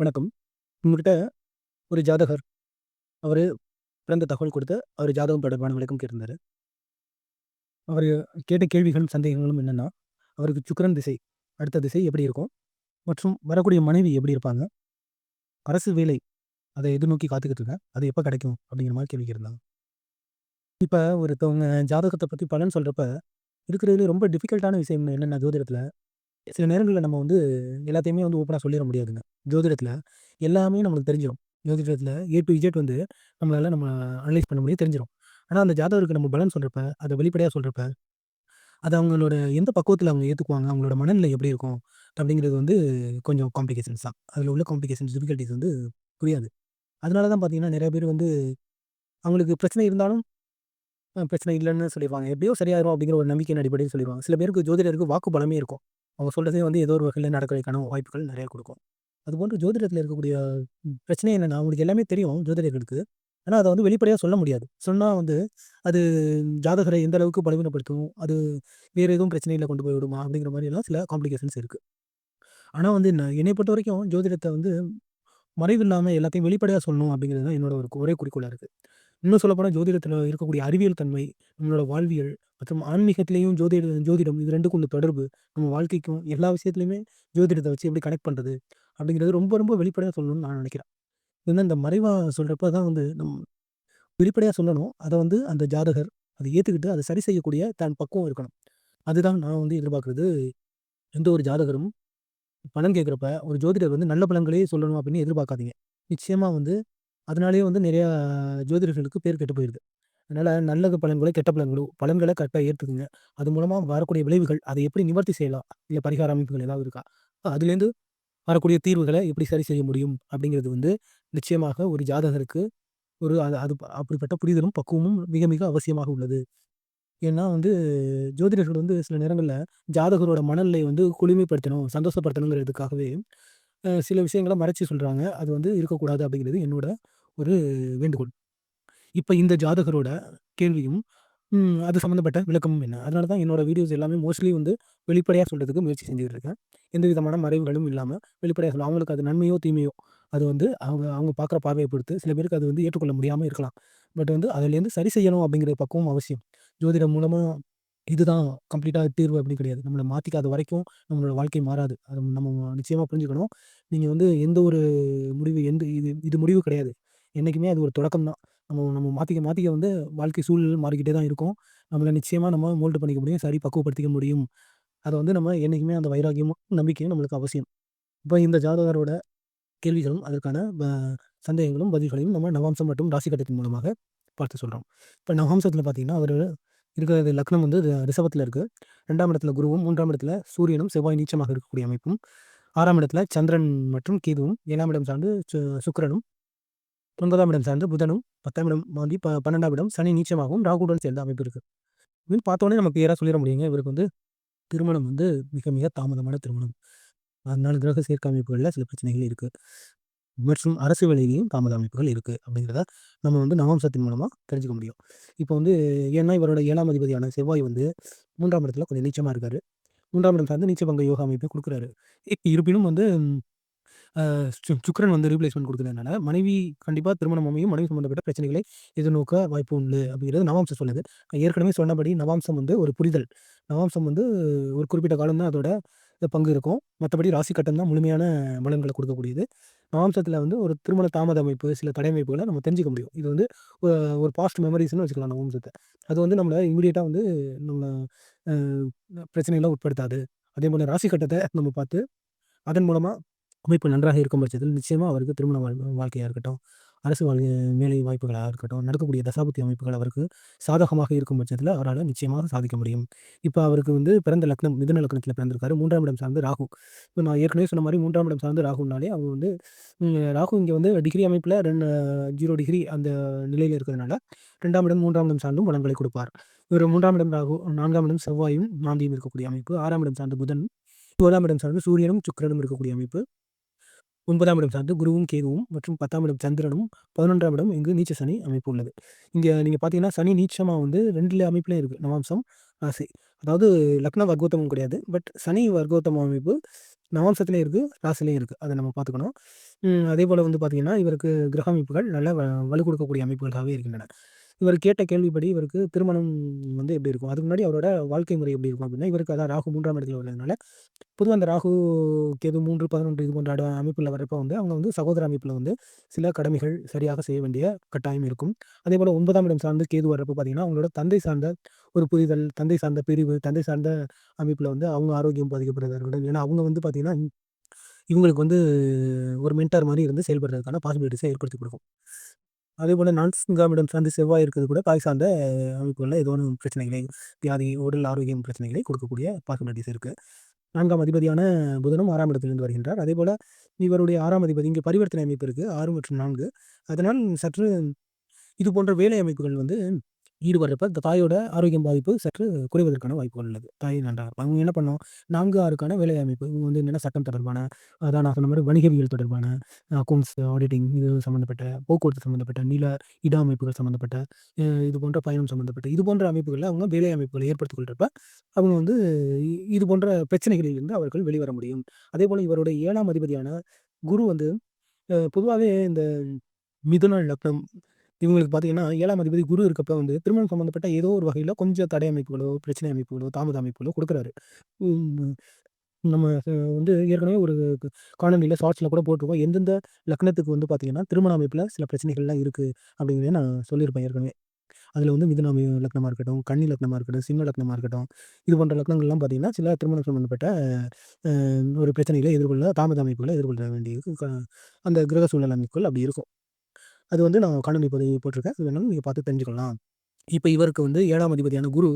வணக்கம். உங்கள்கிட்ட ஒரு ஜாதகர். அவர் பிறந்த தகவல் கொடுத்து, அவர் ஜாதகம் தொடர்பான விளக்கம் கேட்டிருந்தார் அவர் கேட்ட கேள்விகளும், சந்தேகங்களும் என்னென்னா அவருக்கு சுக்கரன் திசை, அடுத்த திசை எப்படி இருக்கும்? மற்றும் வரக்கூடிய மனைவி எப்படி இருப்பாங்க? அரசு வேலை, அதை எதிர்நோக்கி காத்துக்கிட்டு இருக்கேன். அது எப்போ கிடைக்கும்? அப்படிங்கிற மாதிரி கேள்வி இருந்தாங்க இப்போ ஒருத்தவங்க ஜாதகத்தை பற்றி பலன் சொல்கிறப்ப இருக்கிறதுலயே ரொம்ப டிஃபிகல்ட்டான விஷயம் என்னென்ன ஜோதிடத்தில் சில நேரங்களில் நம்ம வந்து எல்லாத்தையுமே வந்து ஓப்பனாக சொல்லிட முடியாதுங்க. ஜோதிடத்தில் எல்லாமே நம்மளுக்கு தெரிஞ்சிரும். ஜோதிடத்தில் ஏ டூ இசட் வந்து நம்மளால நம்ம அனலைஸ் பண்ண முடியும், தெரிஞ்சிரும். ஆனா அந்த ஜாதகருக்கு நம்ம பலன் சொல்றப்ப, அத வெளிப்படையா சொல்றப்ப, அது அவங்களோட எந்த பக்குவத்தில் அவங்க ஏத்துக்குவாங்க, அவங்களோட மனநிலை எப்படி இருக்கும்? அப்படிங்கிறது வந்து கொஞ்சம் காம்ப்ளிகேஷன்ஸ் தான். அதில் உள்ள காம்ப்ளிகேஷன்ஸ், டிஃபிகல்டீஸ் வந்து புரியாது. அதனால தான் பார்த்தீங்கன்னா, நெறைய பேர் வந்து அவங்களுக்கு பிரச்சனை இருந்தாலும், அ பிரச்சனை இல்லன்னு சொல்லிருவாங்க. எப்படியோ சரியாயிரும் அப்படிங்கிற ஒரு நம்பிக்கையின் அடிப்படையில் சொல்லிருவாங்க. சில பேருக்கு ஜோதிடருக்கு வாக்கு பலமே இருக்கும். அவங்க சொல்கிறதே வந்து ஏதோ ஒரு வகையில் நடக்கிறதுக்கான வாய்ப்புகள் நிறையா கொடுக்கும் அதுபோன்று ஜோதிடத்தில் இருக்கக்கூடிய பிரச்சனை என்னென்னா அவங்களுக்கு எல்லாமே தெரியும் ஜோதிடர்களுக்கு. ஆனால் அதை வந்து வெளிப்படையாக சொல்ல முடியாது. சொன்னால் வந்து அது ஜாதகரை எந்த அளவுக்கு பலவீனப்படுத்தும், அது வேறு எதுவும் பிரச்சனையில் கொண்டு போய் விடுமா? அப்படிங்கிற மாதிரிலாம் சில காம்ப்ளிகேஷன்ஸ் இருக்குது ஆனால் வந்து என்னை பொறுத்த வரைக்கும் ஜோதிடத்தை வந்து மறைவில்லாம எல்லாத்தையும் வெளிப்படையாக சொல்லணும் அப்படிங்கிறது தான் என்னோட ஒரு ஒரே குறிக்கோளாக இருக்குது இன்னும் சொல்லப்போனால் ஜோதிடத்தில் இருக்கக்கூடிய அறிவியல் தன்மை, நம்மளோட வாழ்வியல் மற்றும் ஆன்மீகத்திலேயும் ஜோதிட ஜோதிடம் இது 2க்கும் உள்ள தொடர்பு, நம்ம வாழ்க்கைக்கும் எல்லா விஷயத்துலயுமே ஜோதிடத்த வச்சு எப்படி கனெக்ட் பண்றது? அப்படிங்கிறது ரொம்ப ரொம்ப வெளிப்படையா சொல்லணும்னு நான் நினைக்கிறேன் ஏன்னா இந்த மறைவா சொல்றப்ப தான் வந்து நம் வெளிப்படையா சொல்லணும். அத வந்து அந்த ஜாதகர் அத ஏத்துக்கிட்டு, அத சரி செய்யக்கூடிய தன் பக்குவம் இருக்கணும். அதுதான் நான் வந்து எதிர்பார்க்கிறது. எந்த ஒரு ஜாதகரும் பலன் கேட்கிறப்ப, ஒரு ஜோதிடர் வந்து நல்ல பலன்களே சொல்லணும் அப்படின்னு எதிர்பார்க்காதீங்க. நிச்சயமா வந்து அதனாலேயே வந்து நிறையா ஜோதிடர்களுக்கு பேர் கெட்டு போயிடுது அதனால் நல்ல பலன்களோ, கெட்ட பலன்களோ, பலன்களை கரெக்டாக ஏற்றுக்குங்க அது மூலமாக வரக்கூடிய விளைவுகள், அதை எப்படி நிவர்த்தி செய்யலாம்? இல்லை பரிகார அமைப்புகள் ஏதாவது இருக்கா? அதுலேருந்து வரக்கூடிய தீர்வுகளை எப்படி சரி செய்ய முடியும்? அப்படிங்கிறது வந்து நிச்சயமாக ஒரு ஜாதகருக்கு ஒரு அது அது அப்படிப்பட்ட புரிதலும், பக்குவமும் மிக மிக அவசியமாக உள்ளது. ஏன்னா வந்து ஜோதிடர்கள் வந்து சில நேரங்களில் ஜாதகரோட மனநிலை வந்து குளிமைப்படுத்தணும் சந்தோஷப்படுத்தணுங்கிறதுக்காகவே சில விஷயங்களை மறைச்சி சொல்கிறாங்க அது வந்து இருக்கக்கூடாது அப்படிங்கிறது என்னோட ஒரு வேண்டுகோள். இப்போ இந்த ஜாதகரோட கேள்வியும், அது சம்மந்தப்பட்ட விளக்கமும் என்ன? அதனால தான் என்னோட வீடியோஸ் எல்லாமே மோஸ்ட்லி வந்து வெளிப்படையாக சொல்கிறதுக்கு முயற்சி செஞ்சுட்டு இருக்கேன். எந்த விதமான மறைவுகளும் இல்லாமல் வெளிப்படையாக சொல்லலாம். அவங்களுக்கு அது நன்மையோ, தீமையோ அது வந்து அவங்க அவங்க பார்க்குற பார்வையை பொறுத்து சில பேருக்கு அது வந்து ஏற்றுக்கொள்ள முடியாமல் இருக்கலாம். பட் வந்து அதுலேருந்து சரி செய்யணும் அப்படிங்கிற பக்குவம் அவசியம். ஜோதிடம் மூலமாக இதுதான் கம்ப்ளீட்டாக தீர்வு அப்படின்னு கிடையாது. நம்மளை மாற்றிக்காத வரைக்கும் நம்மளோட வாழ்க்கை மாறாது. அது நம்ம நிச்சயமாக புரிஞ்சுக்கணும். நீங்கள் வந்து எந்த ஒரு முடிவு எந்த இது இது முடிவு கிடையாது. என்னைக்குமே அது ஒரு தொடக்கம் தான். நம்ம நம்ம மாத்திக்க மாத்திக்க வந்து வாழ்க்கை சூழல் மாறிக்கிட்டே தான் இருக்கும். நம்மள நிச்சயமா நம்ம மோல்டு பண்ணிக்க முடியும். சரி பக்குவப்படுத்திக்க முடியும். அத வந்து நம்ம என்னைக்குமே அந்த வைராக்கியமும், நம்பிக்கையும் நம்மளுக்கு அவசியம். இப்ப இந்த ஜாதகரோட கேள்விகளும், அதற்கான ப சந்தேகங்களும், பதில்களையும் நம்ம நவாம்சம் மற்றும் ராசி கட்டத்தின் மூலமாக பார்த்து சொல்றோம். இப்ப நவாம்சத்துல பார்த்தீங்கன்னா, அவரு இருக்கிறது லக்னம் வந்து ரிஷபத்துல இருக்கு. 2ஆம் இடத்துல குருவும், 3ஆம் இடத்துல சூரியனும், செவ்வாய் நீச்சமாக இருக்கக்கூடிய அமைப்பும், 6ஆம் இடத்துல சந்திரன் மற்றும் கேதுவும், 7ஆம் இடம் சார்ந்து சு சுக்கிரனும், ஒன்பதாம் இடம் சார்ந்து புதனும், 10ஆம் இடம் வந்து பன்னெண்டாம் இடம் சனி நீச்சமாகவும், ராகுடன் சேர்ந்த அமைப்பு இருக்கு. இதுன்னு பார்த்தோன்னே நம்ம கிளியரா சொல்லிட முடியுங்க. இவருக்கு வந்து திருமணம் வந்து மிக மிக தாமதமான திருமணம். அதனால கிரக சேர்க்கை அமைப்புகளில் சில பிரச்சனைகள் இருக்கு. மற்றும் அரசு வேலையிலையும் தாமத அமைப்புகள் இருக்கு. அப்படிங்கிறத நம்ம வந்து நவாம்சத்தின் மூலமா தெரிஞ்சுக்க முடியும். இப்போ வந்து ஏன்னா இவரோட ஏழாம் அதிபதியான செவ்வாய் வந்து மூன்றாம் இடத்துல கொஞ்சம் நீச்சமா இருக்காரு. மூன்றாம் இடம் சார்ந்து நீச்சபங்க யோகா அமைப்பை குடுக்குறாரு. இருப்பினும் வந்து அ சு சுக்கிரன் வந்து ரீப்ளேஸ்மெண்ட் கொடுக்குறதுனால மனைவி கண்டிப்பா திருமணம் அமையும். மனைவி சம்மந்தப்பட்ட பிரச்சனைகளை எதிர்நோக்க வாய்ப்பு உண்டு அப்படிங்கிறது நவாம்சம் சொல்லுது. ஏற்கனவே சொன்னபடி நவாம்சம் வந்து ஒரு புரிதல். நவாம்சம் வந்து ஒரு குறிப்பிட்ட காலம் தான் அதோட பங்கு இருக்கும். மத்தபடி ராசி கட்டம் தான் முழுமையான பலன்கள கொடுக்கக்கூடியது நவாம்சத்தில் வந்து ஒரு திருமண தாமத அமைப்பு, சில தடை அமைப்புகள நம்ம தெரிஞ்சுக்க முடியும். இது வந்து ஒ ஒரு பாஸ்ட் மெமரீஸ்ன்னு வச்சுக்கலாம் நவாம்சத்த. அது வந்து நம்மள இம்மீடியட்டா வந்து நம்ம அ பிரச்சனைகள உட்படுத்தாது. அதேபோல ராசி கட்டத்த நம்ம பார்த்து, அதன் மூலமா அமைப்பு நன்றாக இருக்கும் பட்சத்தில் நிச்சயமா அவருக்கு திருமண வாழ் வாழ்க்கையாக இருக்கட்டும், அரசு வாழ் வேலை வாய்ப்புகளாக இருக்கட்டும், நடக்கக்கூடிய தசாபுத்தி அமைப்புகள் அவருக்கு சாதகமாக இருக்கும் பட்சத்தில் அவரால் நிச்சயமாக சாதிக்க முடியும். இப்போ அவருக்கு வந்து பிறந்த லக்னம் மிதன லக்னத்தில் பிறந்திருக்காரு. மூன்றாம் இடம் சார்ந்து ராகு. இப்போ நான் ஏற்கனவே சொன்ன மாதிரி மூன்றாம் இடம் சார்ந்து ராகுனாலே அவங்க வந்து ராகு இங்கே வந்து டிகிரி அமைப்பில் ரெண்டு ஜீரோ டிகிரி அந்த நிலையில் இருக்கிறதுனால, ரெண்டாம் இடம், மூன்றாம் இடம் சார்ந்தும் பலன்களை கொடுப்பார். இவர் மூன்றாம் இடம் ராகு, நான்காம் இடம் செவ்வாயும், மாந்தியும் இருக்கக்கூடிய அமைப்பு. ஆறாம் இடம் சார்ந்து புதன், ஒன்பதாம் இடம் சார்ந்து சூரியனும், சுக்கிரனும் இருக்கக்கூடிய அமைப்பு. ஒன்பதாம் இடம் சார்ந்து குருவும், கேதுவும் மற்றும் 10ஆம் இடம் சந்திரனும், 11ஆம் இடம் இங்கு நீச்ச சனி அமைப்பு உள்ளது. இங்கே நீங்கள் பார்த்தீங்கன்னா, சனி நீச்சமாக வந்து ரெண்டு அமைப்புலேயும் இருக்குது நவாம்சம், ராசி. அதாவது லக்ன வர்க்கோத்தமும் கிடையாது. பட் சனி வர்க்கோத்தம அமைப்பு நவாம்சத்துலேயும் இருக்குது ராசிலையும் இருக்குது அதை நம்ம பார்த்துக்கணும் அதே போல் வந்து பார்த்திங்கன்னா இவருக்கு கிரக அமைப்புகள் நல்ல வ வலு கொடுக்கக்கூடிய அமைப்புகளாகவே இருக்கின்றன இவர் கேட்ட கேள்விப்படி இவருக்கு திருமணம் வந்து எப்படி இருக்கும்? அதுக்கு முன்னாடி அவரோட வாழ்க்கை முறை எப்படி இருக்கும் அப்படின்னா இவருக்கு அதான் ராகு மூன்றாம் இடத்துல உள்ளதுனால பொதுவாக அந்த ராகு கேது மூன்று பதினொன்று இது போன்ற அமைப்பில் வரப்போ வந்து அவங்க வந்து சகோதர அமைப்பில் வந்து சில கடமைகள் சரியாக செய்ய வேண்டிய கட்டாயம் இருக்கும். அதே போல் ஒன்பதாம் இடம் சார்ந்து கேது வர்றப்போ பார்த்தீங்கன்னா அவங்களோட தந்தை சார்ந்த ஒரு புரிதல் தந்தை சார்ந்த பிரிவு தந்தை சார்ந்த அமைப்பில் வந்து அவங்க ஆரோக்கியம் பாதிக்கப்படுறதா இருக்கட்டும் ஏன்னா அவங்க வந்து பார்த்திங்கன்னா இவங்களுக்கு வந்து ஒரு மென்டார் மாதிரி இருந்து செயல்படுறதுக்கான பாசிபிலிட்டிஸை ஏற்படுத்தி கொடுக்கும். அதே போல் நான்காமிடம் சார்ந்து செவ்வாய் இருக்கிறது கூட தாய் சார்ந்த அமைப்புகளில் ஏதோ ஒன்று பிரச்சனைகளை வியாதி உடல் ஆரோக்கியம் பிரச்சனைகளை கொடுக்கக்கூடிய பாசிபிலிட்டிஸ் இருக்குது நான்காம் அதிபதியான புதனும் ஆறாம் இடத்திலிருந்து வருகின்றார். அதே போல் இவருடைய ஆறாம் அதிபதி இங்கே பரிவர்த்தனை அமைப்பு இருக்குது ஆறு மற்றும் நான்கு. அதனால் சற்று இது போன்ற வேலை அமைப்புகள் வந்து ஈடுபடுறப்ப இந்த தாயோட ஆரோக்கியம் பாதிப்பு சற்று குறைவதற்கான வாய்ப்புகள் உள்ளது. தாய் நன்றாக அவங்க என்ன பண்ணோம் நான்கு ஆறுக்கான வேலை அமைப்பு. இவங்க வந்து என்னென்ன சட்டம் தொடர்பான அதான் நான் சொன்ன மாதிரி வணிகவியல் தொடர்பான அக்கௌண்ட்ஸ் ஆடிட்டிங் இது சம்மந்தப்பட்ட போக்குவரத்து சம்மந்தப்பட்ட நில இட அமைப்புகள் சம்மந்தப்பட்ட இது போன்ற பயணம் சம்மந்தப்பட்ட இது போன்ற அமைப்புகளில் அவங்க வேலை அமைப்புகளை ஏற்படுத்திக் கொள்கிறப்ப அவங்க வந்து இது போன்ற பிரச்சனைகளில் இருந்து அவர்கள் வெளிவர முடியும். அதே போல் இவருடைய ஏழாம் அதிபதியான குரு வந்து பொதுவாகவே இந்த மிதுன லக்னம் இவங்களுக்கு பார்த்தீங்கன்னா ஏழாம் அதிபதி குரு இருக்கப்ப வந்து திருமணம் சம்மந்தப்பட்ட ஏதோ ஒரு வகையில் கொஞ்சம் தடை அமைப்புகளோ பிரச்சனை அமைப்புகளோ தாமத அமைப்புகளோ கொடுக்குறாரு. நம்ம வந்து ஏற்கனவே ஒரு காணொலியில் ஷார்ட்ஸில் கூட போட்டிருக்கோம். எந்தெந்த லக்னத்துக்கு வந்து பார்த்தீங்கன்னா திருமண அமைப்பில் சில பிரச்சனைகள்லாம் இருக்குது அப்படிங்கிறத நான் சொல்லியிருப்பேன் ஏற்கனவே. அதில் வந்து மிதுன லக்னமாக இருக்கட்டும் கன்னி லக்னமாக இருக்கட்டும் சிம்ம லக்னமாக இருக்கட்டும் இது போன்ற லக்னங்கள்லாம் பார்த்தீங்கன்னா சில திருமணம் சம்மந்தப்பட்ட ஒரு பிரச்சனைகளை எதிர்கொள்ள தாமத அமைப்புகளை எதிர்கொள்ள வேண்டிய அந்த கிரக சூழல் அமைப்புகள் அப்படி இருக்கும். அது வந்து நான் காணொலி பதிவு போட்டிருக்கேன். அது வேணாலும் நீங்கள் பார்த்து தெரிஞ்சுக்கலாம். இப்போ இவருக்கு வந்து ஏழாம் அதிபதியான குரு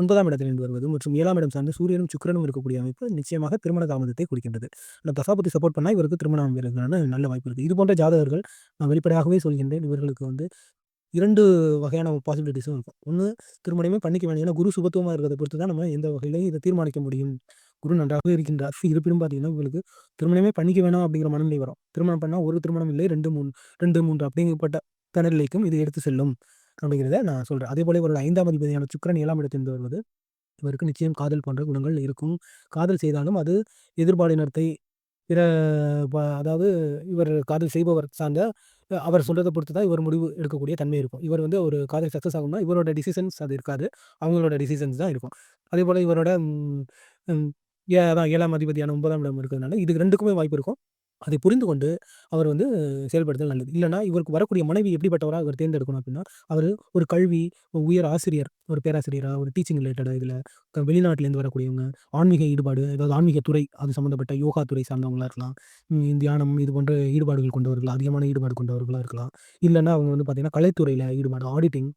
ஒன்பதாம் இடத்திலிருந்து வருவது மற்றும் ஏழாம் இடம் சார்ந்து சூரியனும் சுக்கரனும் இருக்கக்கூடிய அமைப்பு நிச்சயமாக திருமண தாமதத்தை குறிக்கின்றது. நான் தசாபதி சப்போர்ட் பண்ணால் இவருக்கு திருமணம் அமைவதற்கான நல்ல வாய்ப்பு இருக்குது இது போன்ற ஜாதகர்கள் நான் வெளிப்படையாகவே சொல்கின்றேன். இவர்களுக்கு வந்து இரண்டு வகையான பாசிபிலிட்டிஸும் இருக்கும். ஒன்று திருமணமே பண்ணிக்க வேண்டிய ஏன்னா குரு சுபத்துவமாக இருக்கிறத பொறுத்து தான் நம்ம எந்த வகையிலையும் இதை தீர்மானிக்க முடியும். குரு நன்றாக இருக்கின்றார். இருப்பினும் பார்த்தீங்கன்னா உங்களுக்கு திருமணமே பண்ணிக்க வேணாம் அப்படிங்கிற மனநிலை வரும். திருமணம் பண்ணால் ஒரு திருமணம் இல்லை ரெண்டு மூணு ரெண்டு மூன்று அப்படிங்கப்பட்ட தனநிலைக்கும் இது எடுத்து செல்லும் அப்படிங்கிறத நான் சொல்கிறேன் அதே போல இவரோட ஐந்தாம் அதிபதியான சுக்கரன் ஏழாம் இடத்திலிருந்து வருவது இவருக்கு நிச்சயம் காதல் போன்ற குணங்கள் இருக்கும். காதல் செய்தாலும் அது எதிர்பாலினத்தை பிற அதாவது இவர் காதல் செய்பவர் சார்ந்த அவர் சொல்கிறத பொறுத்து தான் இவர் முடிவு எடுக்கக்கூடிய தன்மை இருக்கும். இவர் வந்து ஒரு காதல் சக்ஸஸ் ஆகும்னா இவரோட டிசிஷன்ஸ் அது இருக்காது. அவங்களோட டிசிஷன்ஸ் தான் இருக்கும். அதே போல் இவரோட ஏ அதான் ஏழாம் அதிபதியான ஒன்பதாம் இடம் இருக்கிறதுனால இது ரெண்டுக்குமே வாய்ப்பு இருக்கும். அதை புரிந்து கொண்டு அவர் வந்து செயல்படுத்தல் நல்லது. இல்லைனா இவருக்கு வரக்கூடிய மனைவி எப்படிப்பட்டவராக அவர் தேர்ந்தெடுக்கணும் அப்படின்னா அவர் ஒரு கல்வி உயர் ஆசிரியர் ஒரு பேராசிரியராக ஒரு டீச்சிங் ரிலேட்டடாக இதில் வெளிநாட்டிலேருந்து வரக்கூடியவங்க ஆன்மீக ஈடுபாடு அதாவது ஆன்மீக துறை அது சம்மந்தப்பட்ட யோகா துறை சார்ந்தவங்களாக இருக்கலாம். தியானம் இது போன்ற ஈடுபாடுகள் கொண்டவர்கள் அதிகமான ஈடுபாடு கொண்டவர்களாக இருக்கலாம். இல்லைன்னா அவங்க வந்து பார்த்திங்கன்னா கலைத்துறையில் ஈடுபாடு ஆடிட்டிங்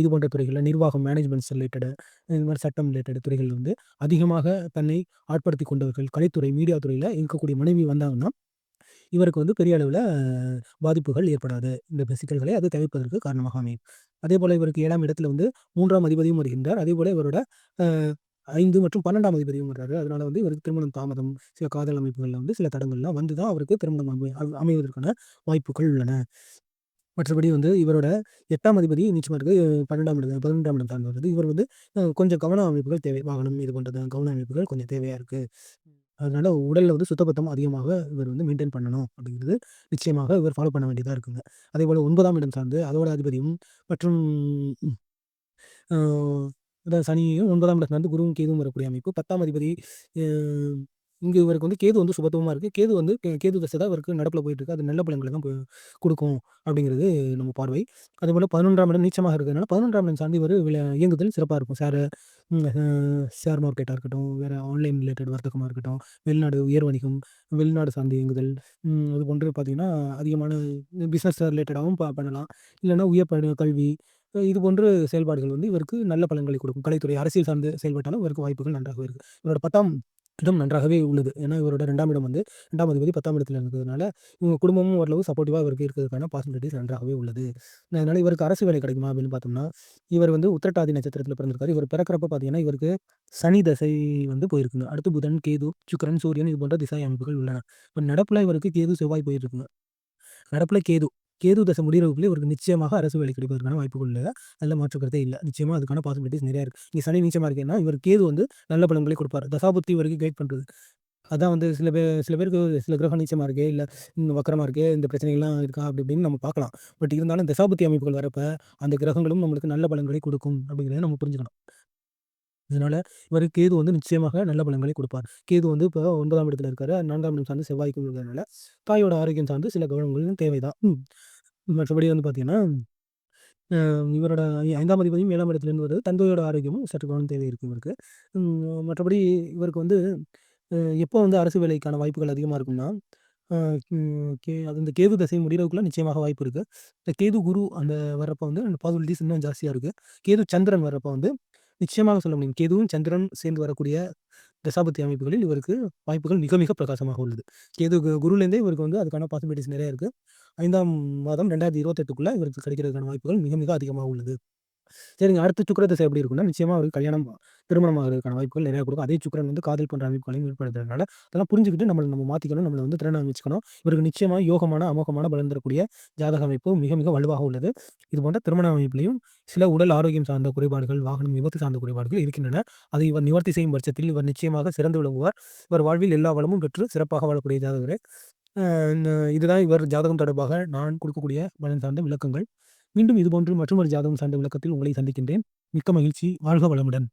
இது போன்ற துறைகளில் நிர்வாகம் மேனேஜ்மெண்ட்ஸ் ரிலேட்டடு இது மாதிரி சட்டம் ரிலேட்டட் துறைகள் வந்து அதிகமாக தன்னை ஆட்படுத்தி கொண்டவர்கள் கலைத்துறை மீடியா துறையில் இருக்கக்கூடிய மனைவி வந்தாங்கன்னா இவருக்கு வந்து பெரிய அளவில் பாதிப்புகள் ஏற்படாது. இந்த சிக்கல்களை அது தவிர்ப்பதற்கு காரணமாக அமையும். அதே போல் இவருக்கு ஏழாம் இடத்துல வந்து மூன்றாம் அதிபதியும் வருகின்றார். அதே போல் இவரோட ஐந்து மற்றும் பன்னெண்டாம் அதிபதியும் வர்றாரு. அதனால வந்து இவருக்கு திருமணம் தாமதம் சில காதல் அமைப்புகளில் வந்து சில தடங்கள்லாம் வந்து தான் அவருக்கு திருமணம் அமை அமைவதற்கான வாய்ப்புகள் உள்ளன. மற்றபடி வந்து இவரோட எட்டாம் அதிபதி நிச்சயமாக இருக்குது பன்னெண்டாம் இடம் பதினெண்டாம் இடம் சார்ந்து வருது இவர் வந்து கொஞ்சம் கவன அமைப்புகள் தேவை. வாகனம் இது போன்றது கவன அமைப்புகள் கொஞ்சம் தேவையாக இருக்குது அதனால உடலில் வந்து சுத்தபத்தம் அதிகமாக இவர் வந்து மெயின்டைன் பண்ணணும் அப்படிங்கிறது நிச்சயமாக இவர் ஃபாலோ பண்ண வேண்டியதாக இருக்குங்க. அதே போல் ஒன்பதாம் இடம் சார்ந்து அதோட அதிபதியும் மற்றும் அதான் சனியும் ஒன்பதாம் இடம் சார்ந்து குருவும் கேதுவும் வரக்கூடிய அமைப்பு. பத்தாம் அதிபதி இங்கே இவருக்கு வந்து கேது வந்து சுபத்துவமாக இருக்குது கேது வந்து கேது தசை தான் இவருக்கு நடப்பில் போயிட்டுருக்கு அது நல்ல பலன்களை தான் கொடுக்கும் அப்படிங்கிறது நம்ம பார்வை. அதேபோல் பதினொன்றாம் இடம் நீச்சமாக இருக்கிறதுனால பதினொன்றாம் இடம் சார்ந்து இவர் இயங்குதல் சிறப்பாக இருக்கும். ஷேர் ஷேர் மார்க்கெட்டாக இருக்கட்டும் வேறு ஆன்லைன் ரிலேட்டட் வர்த்தகமாக இருக்கட்டும் வெளிநாடு உயர் வணிகம் வெளிநாடு சார்ந்து இயங்குதல் அது போன்று பார்த்திங்கன்னா அதிகமான பிஸ்னஸ் ரிலேட்டடாகவும் பண்ணலாம். இல்லைன்னா உயர் கல்வி இது போன்ற செயல்பாடுகள் வந்து இவருக்கு நல்ல பலன்களை கொடுக்கும். கலைத்துறை அரசியல் சார்ந்து செயல்பட்டாலும் இவருக்கு வாய்ப்புகள் நன்றாக இருக்குது இவரோட பத்தாம் இடம் நன்றாகவே உள்ளது. ஏன்னா இவரோட ரெண்டாம் இடம் வந்து ரெண்டாம் அதிபதி பத்தாம் இடத்துல இருக்கிறதுனால இவங்க குடும்பமும் ஓரளவு சப்போர்ட்டிவாக இவருக்கு இருக்கிறதுக்கான பாசிபிலிட்டிஸ் நன்றாகவே உள்ளது. அதனால் இவருக்கு அரசு வேலை கிடைக்குமா அப்படின்னு பார்த்தோம்னா இவர் வந்து உத்திரட்டாதி நட்சத்திரத்தில் பிறந்திருக்காரு. இவர் பிறக்கிறப்ப பார்த்தீங்கன்னா இவருக்கு சனி தசை வந்து போயிருக்குங்க. அடுத்து புதன் கேது சுக்கரன் சூரியன் இது போன்ற திசை அமைப்புகள் உள்ளன. இப்போ நடப்பில் இவருக்கு கேது செவ்வாய் போயிருக்குங்க. நடப்பில் கேது கேது தசை முடிகிறவுக்குள்ளே ஒரு நிச்சயமாக அரசு வேலை கிடைப்பதற்கான வாய்ப்புகள் இல்லை நல்ல மாற்றுக்கிறதே இல்லை நிச்சயமாக அதுக்கான பாசிபிலிட்டிஸ் நிறையா இருக்குது நீ சனி நிச்சயமாக இருக்கேன்னா இவர் கேது வந்து நல்ல பலன்களை கொடுப்பார் தசாபுத்தி வரைக்கும் கைட் பண்ணுறது அதான் வந்து சில பேர் சில பேருக்கு சில கிரகம் நிச்சயமாக இருக்கே இல்லை இந்த வக்கரமா இருக்கே இந்த பிரச்சனைகள்லாம் இருக்கா அப்படி இப்படின்னு நம்ம பார்க்கலாம். பட் இருந்தாலும் தசாபுத்தி அமைப்புகள் வரப்போ அந்த கிரகங்களும் நம்மளுக்கு நல்ல பலன்களை கொடுக்கும் அப்படிங்கிறத நம்ம புரிஞ்சுக்கணும். இதனால இவர் கேது வந்து நிச்சயமாக நல்ல பலன்களை கொடுப்பார். கேது வந்து இப்போ ஒன்பதாம் இடத்துல இருக்காரு. நான்காம் இடம் சார்ந்து செவ்வாய்க்கு இருக்கிறதுனால, தாயோட ஆரோக்கியம் சார்ந்து சில கவனங்களும் தேவைதான். மற்றபடி வந்து பார்த்தீங்கன்னா, இவரோட ஐந்தாம் அதிபதியும் 7ஆம் இடத்துலேருந்து வருது. தந்தையோட ஆரோக்கியமும் சற்று கவனம் தேவை இருக்கும் இவருக்கு. மற்றபடி இவருக்கு வந்து எப்போ வந்து அரசு வேலைக்கான வாய்ப்புகள் அதிகமாக இருக்கும்னா, கே அது இந்த கேது தசை முடியறதுக்குள்ள நிச்சயமாக வாய்ப்பு இருக்குது இந்த கேது, குரு அந்த வர்றப்போ வந்து அந்த இன்னும் ஜாஸ்தியாக இருக்குது கேது, சந்திரன் வர்றப்போ வந்து நிச்சயமாக சொல்ல முடியும். கேதுவும், சந்திரன் சேர்ந்து வரக்கூடிய தசாபத்தி அமைப்புகளில் இவருக்கு வாய்ப்புகள் மிக மிக பிரகாசமாக உள்ளது. கேது குருலேருந்தே இவருக்கு வந்து அதுக்கான பாசிபிலிட்டிஸ் நிறைய இருக்குது ஐந்தாம் மாதம் 2028க்குள்ள இவருக்கு கிடைக்கிறதுக்கான வாய்ப்புகள் மிக மிக அதிகமாக உள்ளது. சரிங்க. அடுத்து சுக்கிர திசை எப்படி இருக்கும்னா, நிச்சயமா அவருக்கு கல்யாணம், திருமணம் ஆகிறதுக்கான வாய்ப்புகள் நிறையா கொடுக்கும். அதே சுக்கிரன் வந்து காதல் போன்ற அமைப்புகளையும் ஏற்படுத்துறதுனால, அதெல்லாம் புரிஞ்சுக்கிட்டு நம்மளை நம்ம மாத்திக்கணும். நம்மளை வந்து திறன வச்சுக்கணும். இவருக்கு நிச்சயமா யோகமான, அமோகமான பலன் தரக்கூடிய ஜாதக அமைப்பு மிக மிக வலுவாக உள்ளது. இது போன்ற திருமண அமைப்புலையும் சில உடல் ஆரோக்கியம் சார்ந்த குறைபாடுகள், வாகனம் விபத்து சார்ந்த குறைபாடுகள் இருக்கின்றன. அதை இவர் நிவர்த்தி செய்யும் பட்சத்தில் இவர் நிச்சயமாக சிறந்து விளங்குவார். இவர் வாழ்வில் எல்லா வளமும் பெற்று சிறப்பாக வாழக்கூடிய ஜாதகரே. இதுதான் இவர் ஜாதகம் தொடர்பாக நான் கொடுக்கக்கூடிய பலன் சார்ந்த விளக்கங்கள். மீண்டும் இதுபோன்று மற்றொரு ஜாதகம் சார்ந்த விளக்கத்தில் உங்களை சந்திக்கின்றேன். மிக்க மகிழ்ச்சி. வாழ்க வளமுடன்.